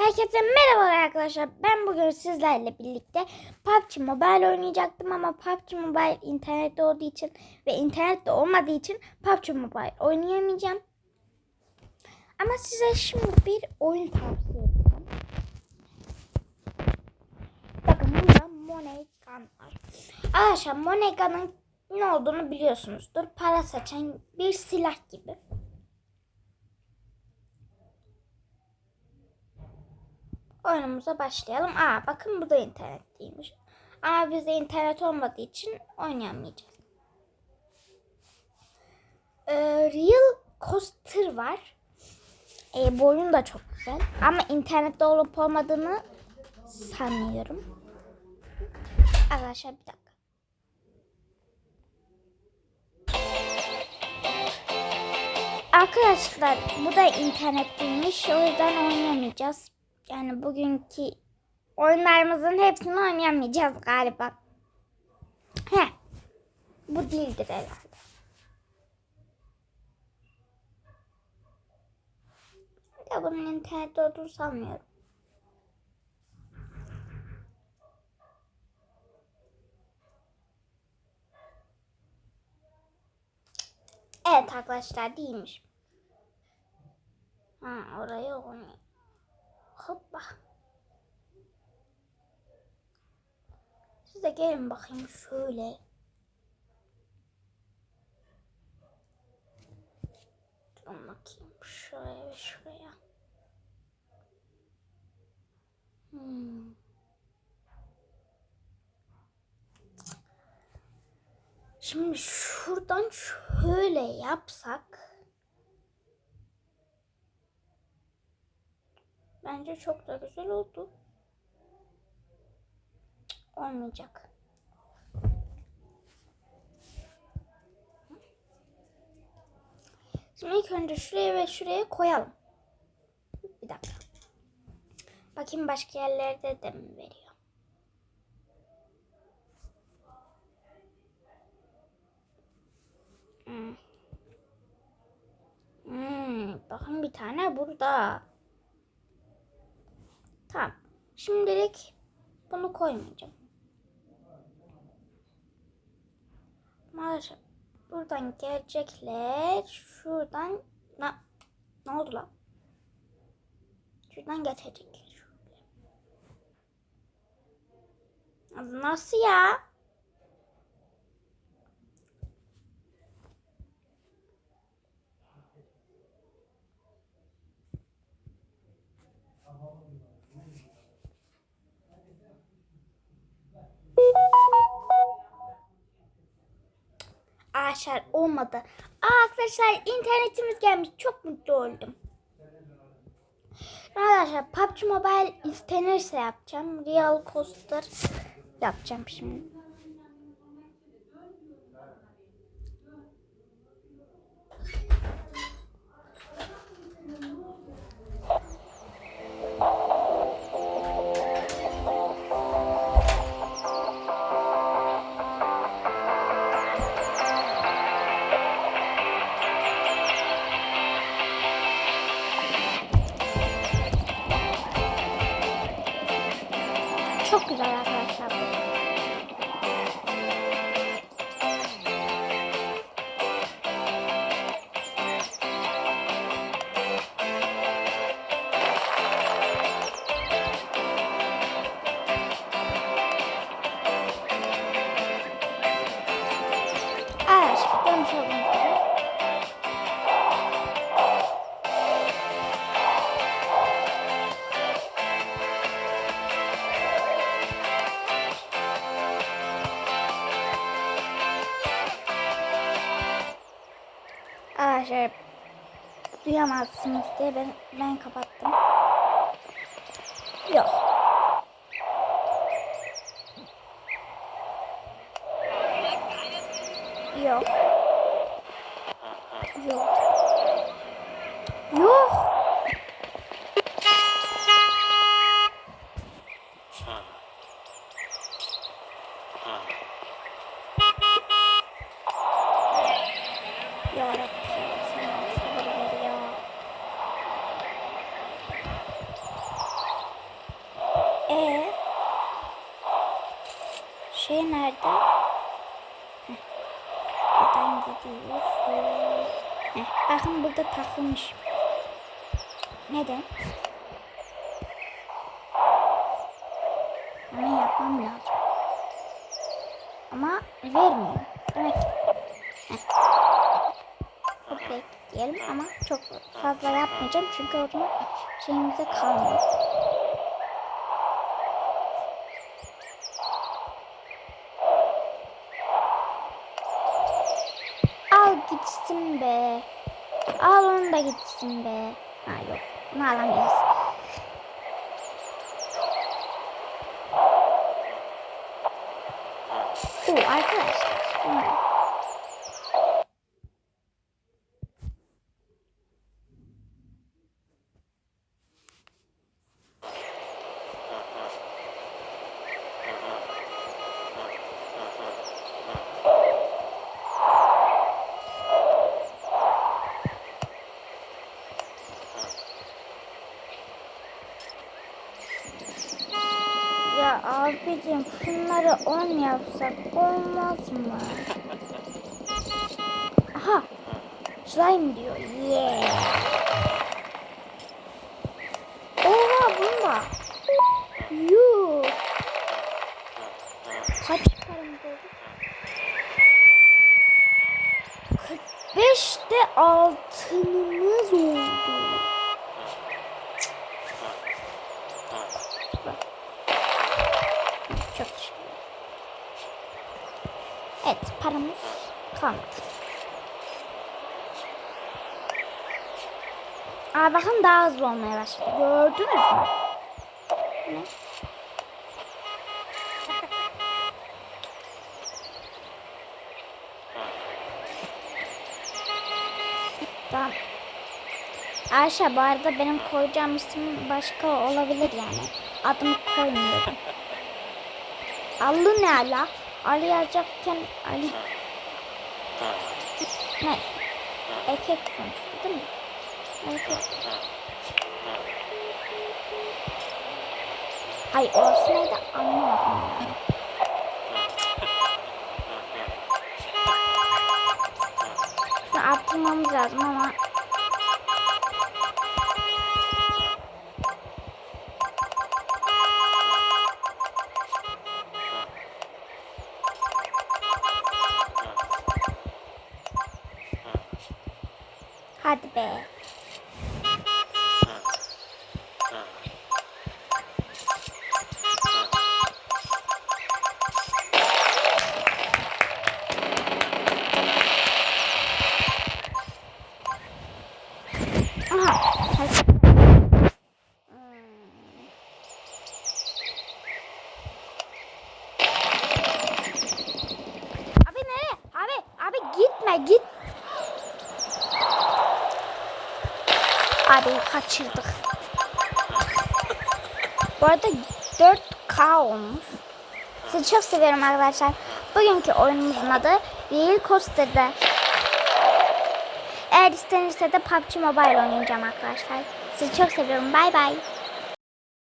Herkese merhabalar arkadaşlar. Ben bugün sizlerle birlikte PUBG Mobile oynayacaktım ama PUBG Mobile internette olduğu için ve internette olmadığı için PUBG Mobile oynayamayacağım. Ama size şimdi bir oyun tavsiye edeceğim. Bakın burada Money var. Arkadaşlar Money ne olduğunu biliyorsunuzdur. Para saçan bir silah gibi. Oyunumuza başlayalım. Aa bakın bu da internetliymiş. Ama bizde internet olmadığı için oynayamayacağız. Ee, Real Coaster var. Ee, bu oyun da çok güzel. Ama internette olup olmadığını sanmıyorum. Arkadaşlar bir dakika. Arkadaşlar bu da internetliymiş. O yüzden oynayamayacağız. Yani bugünkü oyunlarımızın hepsini oynayamayacağız galiba. He. Bu değildir herhalde. Ya bunun internette olduğunu sanmıyorum. Evet arkadaşlar değilmiş. Ha orayı oynuyor. Hoppa. Siz de gelin bakayım şöyle. Durun bakayım şuraya ve şuraya. Hmm. Şimdi şuradan şöyle yapsak Bence çok da güzel oldu. Olmayacak. Şimdi ilk önce şuraya ve şuraya koyalım. Bir dakika. Bakayım başka yerlerde de mi veriyor? Hmm. Hmm, bakın bir tane burada. Tamam. Şimdilik bunu koymayacağım. Maalesef buradan gelecekler. Şuradan ne, ne oldu lan? Şuradan geçecekler. Nasıl ya? Arkadaşlar olmadı. Aa, arkadaşlar internetimiz gelmiş. Çok mutlu oldum. Arkadaşlar PUBG Mobile istenirse yapacağım. Real Coaster yapacağım şimdi. Gibi. Arkadaşlar duyamazsınız diye ben, ben kapattım. Yok. Yok. Nerede? Buradan gidiyoruz. Heh. Bakın burada takılmış. Neden? Hemen yapmam lazım. Ama vermiyor. Demek ki. Hop bekleyelim ama çok fazla yapmayacağım çünkü o zaman şeyimize kalmıyor. Al gitsin be. Al onu da gitsin be. Ha yok. Bunu alamayız. Oo arkadaşlar. bunlar. Ya abicim şunları 10 yapsak olmaz mı? Aha. Slime diyor. Yeah. Oha bunda. Yuh. Kaç paramız oldu? 45'te altınımız oldu. Evet paramız kalmadı. Aa bakın daha hızlı olmaya başladı. Gördünüz mü? Ne? Tamam. Ayşe bu arada benim koyacağım isim başka olabilir yani. Adımı koymuyorum. Allı ne ala? Ali yazacakken Ali. Ne? Erkek sonuçta değil mi? Erkek. Hayır orası neydi anlamadım yani. Şunu arttırmamız lazım ama kaçırdık. Bu arada 4K olmuş. Sizi çok seviyorum arkadaşlar. Bugünkü oyunumuzun adı Real Coaster'da. Eğer istenirse de PUBG Mobile oynayacağım arkadaşlar. Sizi çok seviyorum. Bay bay.